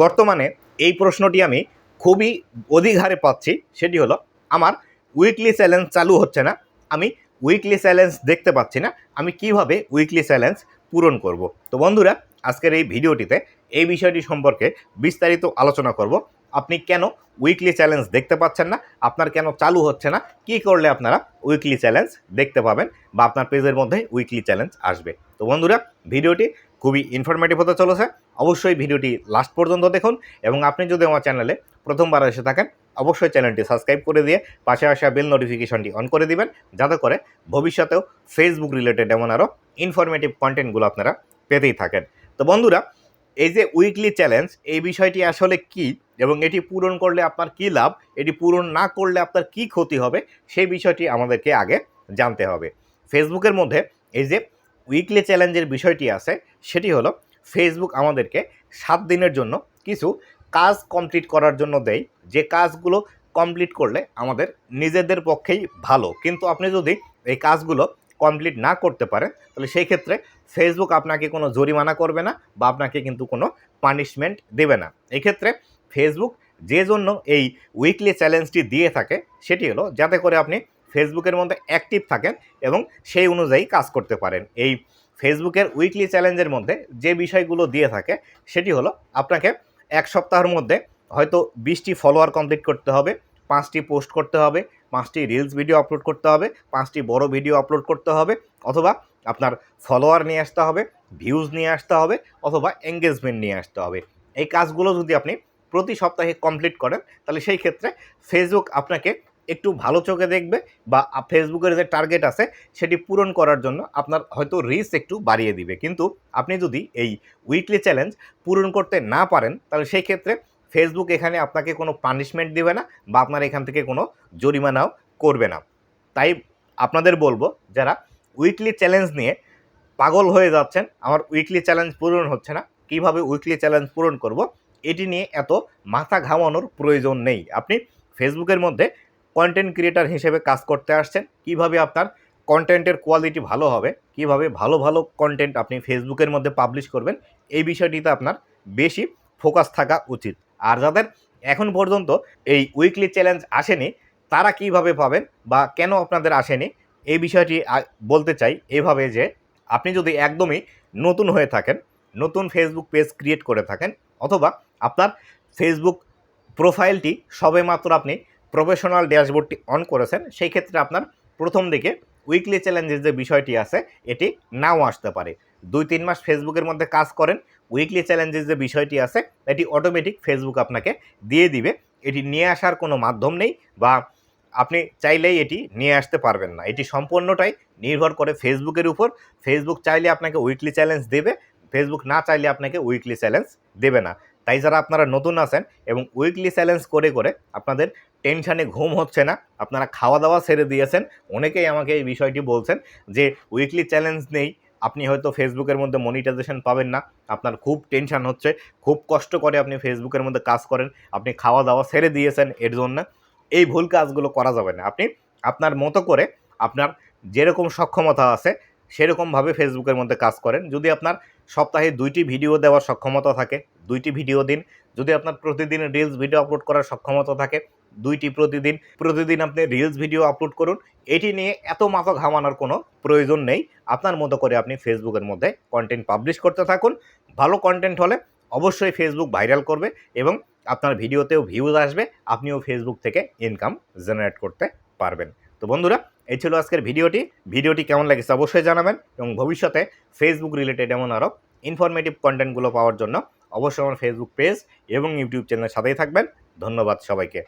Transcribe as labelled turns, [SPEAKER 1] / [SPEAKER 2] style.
[SPEAKER 1] বর্তমানে এই প্রশ্নটি আমি খুবই অধিক হারে পাচ্ছি, সেটি হলো আমার উইকলি চ্যালেঞ্জ চালু হচ্ছে না, আমি উইকলি চ্যালেঞ্জ দেখতে পাচ্ছি না, আমি কীভাবে উইকলি চ্যালেঞ্জ পূরণ করব? তো বন্ধুরা, আজকের এই ভিডিওটিতে এই বিষয়টি সম্পর্কে বিস্তারিত আলোচনা করব, আপনি কেন উইকলি চ্যালেঞ্জ দেখতে পাচ্ছেন না, আপনার কেন চালু হচ্ছে না, কি করলে আপনারা উইকলি চ্যালেঞ্জ দেখতে পাবেন বা আপনার পেজের মধ্যে উইকলি চ্যালেঞ্জ আসবে। তো বন্ধুরা, ভিডিওটি খুবই ইনফরমেটিভ হতে চলেছে। অবশ্যই ভিডিওটি লাস্ট পর্যন্ত দেখুন এবং আপনি যদি আমার চ্যানেলে প্রথমবার এসে থাকেন, অবশ্যই চ্যানেলটি সাবস্ক্রাইব করে দিয়ে পাশে আসা বেল নোটিফিকেশনটি অন করে দিবেন। যাতে করে ভবিষ্যতেও ফেসবুক রিলেটেড এমন আরও ইনফরমেটিভ কন্টেন্টগুলো আপনারা পেতেই থাকেন। তো বন্ধুরা, এই যে উইকলি চ্যালেঞ্জ এই বিষয়টি আসলে কি এবং এটি পূরণ করলে আপনার কি লাভ, এটি পূরণ না করলে আপনার কি ক্ষতি হবে, সেই বিষয়টি আমাদেরকে আগে জানতে হবে। ফেসবুকের মধ্যে এই যে উইকলি চ্যালেঞ্জের বিষয়টি আছে, সেটি হলো ফেসবুক আমাদেরকে সাত দিনের জন্য কিছু কাজ কমপ্লিট করার জন্য দেয়, যে কাজগুলো কমপ্লিট করলে আমাদের নিজেদের পক্ষেই ভালো। কিন্তু আপনি যদি এই কাজগুলো কমপ্লিট না করতে পারেন, তাহলে সেই ক্ষেত্রে ফেসবুক আপনাকে কোনো জরিমানা করবে না বা আপনাকে কিন্তু কোনো পানিশমেন্ট দেবে না। এক্ষেত্রে ফেসবুক যে জন্য এই উইকলি চ্যালেঞ্জটি দিয়ে থাকে, সেটি হলো যাতে করে আপনি ফেসবুকের মধ্যে অ্যাক্টিভ থাকেন এবং সেই অনুযায়ী কাজ করতে পারেন। এই ফেসবুকের উইকলি চ্যালেঞ্জের মধ্যে যে বিষয়গুলো দিয়ে থাকে, সেটি হলো আপনাকে এক সপ্তাহের মধ্যে হয়তো বিশটি ফলোয়ার কমপ্লিট করতে হবে, পাঁচটি পোস্ট করতে হবে, পাঁচটি রিলস ভিডিও আপলোড করতে হবে, পাঁচটি বড় ভিডিও আপলোড করতে হবে, অথবা আপনার ফলোয়ার নিয়ে আসতে হবে ভিউজ নিয়ে আসতে হবে, অথবা এঙ্গেজমেন্ট নিয়ে আসতে হবে। এই কাজগুলো যদি আপনি প্রতি সপ্তাহে কমপ্লিট করেন, তাহলে সেই ক্ষেত্রে ফেসবুক আপনাকে একটু ভালো চোখে দেখবে বা ফেসবুকের যে টার্গেট আছে, সেটি পূরণ করার জন্য আপনার হয়তো রিস্ক একটু বাড়িয়ে দিবে। কিন্তু আপনি যদি এই উইকলি চ্যালেঞ্জ পূরণ করতে না পারেন, তাহলে সেই ক্ষেত্রে ফেসবুক এখানে আপনাকে কোনো পানিশমেন্ট দেবে না বা আপনার এখান থেকে কোনো জরিমানাও করবে না। তাই আপনাদের বলব, যারা উইকলি চ্যালেঞ্জ নিয়ে পাগল হয়ে যাচ্ছেন, আমার উইকলি চ্যালেঞ্জ পূরণ হচ্ছে না, কীভাবে উইকলি চ্যালেঞ্জ পূরণ করব, এটি নিয়ে এত মাথা ঘামানোর প্রয়োজন নেই। আপনি ফেসবুকের মধ্যে কন্টেন্ট ক্রিয়েটার হিসেবে কাজ করতে আসছেন, কীভাবে আপনার কন্টেন্টের কোয়ালিটি ভালো হবে, কীভাবে ভালো ভালো কন্টেন্ট আপনি ফেসবুকের মধ্যে পাবলিশ করবেন, এই বিষয়টিতে আপনার বেশি ফোকাস থাকা উচিত। আর যাদের এখন পর্যন্ত এই উইকলি চ্যালেঞ্জ আসেনি, তারা কীভাবে পাবেন বা কেন আপনাদের আসেনি, এই বিষয়টি বলতে চাই এভাবে যে আপনি যদি একদমই নতুন হয়ে থাকেন, নতুন ফেসবুক পেজ ক্রিয়েট করে থাকেন, অথবা আপনার ফেসবুক প্রোফাইলটি সবেমাত্র আপনি প্রফেশনাল ড্যাশবোর্ডটি অন করেছেন, সেই ক্ষেত্রে আপনার প্রথম দিকে উইকলি চ্যালেঞ্জের যে বিষয়টি আছে, এটি নাও আসতে পারে। দুই, তিন মাস ফেসবুকের মধ্যে কাজ করেন উইকলি চ্যালেঞ্জের যে বিষয়টি আছে, এটি অটোমেটিক ফেসবুক আপনাকে দিয়ে দিবে। এটি নিয়ে আসার কোনো মাধ্যম নেই বা আপনি চাইলেই এটি নিয়ে আসতে পারবেন না। এটি সম্পূর্ণটাই নির্ভর করে ফেসবুকের উপর। ফেসবুক চাইলে আপনাকে উইকলি চ্যালেঞ্জ দেবে, ফেসবুক না চাইলে আপনাকে উইকলি চ্যালেঞ্জ দেবে না। তাই যারা আপনারা নতুন আছেন এবং উইকলি চ্যালেঞ্জ করে করে আপনাদের টেনশানে ঘুম হচ্ছে না। আপনারা খাওয়া দাওয়া ছেড়ে দিয়েছেন। অনেকেই আমাকে এই বিষয়টি বলছেন যে উইকলি চ্যালেঞ্জ নেই। আপনি হয়তো ফেসবুকের মধ্যে মনিটাইজেশন পাবেন না। আপনার খুব টেনশান হচ্ছে। খুব কষ্ট করে আপনি ফেসবুকের মধ্যে কাজ করেন। আপনি খাওয়া দাওয়া ছেড়ে দিয়েছেন এর জন্য। এই ভুল কাজগুলো করা যাবে না। আপনি আপনার মতো করে আপনার যেরকম সক্ষমতা আছে, সেরকমভাবে ফেসবুকের মধ্যে কাজ করেন। যদি আপনার সপ্তাহে দুইটি ভিডিও দেওয়ার সক্ষমতা থাকে, দুইটি ভিডিও দিন। যদি আপনার প্রতিদিন রিলস ভিডিও আপলোড করার সক্ষমতা থাকে দুইটি প্রতিদিন। প্রতিদিন আপনি রিলস ভিডিও আপলোড করুন। এটি নিয়ে এত মাথা ঘামানোর কোনো প্রয়োজন নেই। আপনার মতো করে আপনি ফেসবুকের মধ্যে কন্টেন্ট পাবলিশ করতে থাকুন। ভালো কন্টেন্ট হলে অবশ্যই ফেসবুক ভাইরাল করবে এবং আপনার ভিডিওতেও ভিউজ আসবে। আপনিও ফেসবুক থেকে ইনকাম জেনারেট করতে পারবেন। তো বন্ধুরা, এই ছিল আজকের ভিডিওটি। ভিডিওটি কেমন লাগেছে অবশ্যই জানাবেন এবং ভবিষ্যতে ফেসবুক রিলেটেড এমন আরও ইনফরমেটিভ কন্টেন্টগুলো পাওয়ার জন্য অবশ্যই আমার ফেসবুক পেজ এবং ইউটিউব চ্যানেলের সাথেই থাকবেন। ধন্যবাদ সবাইকে।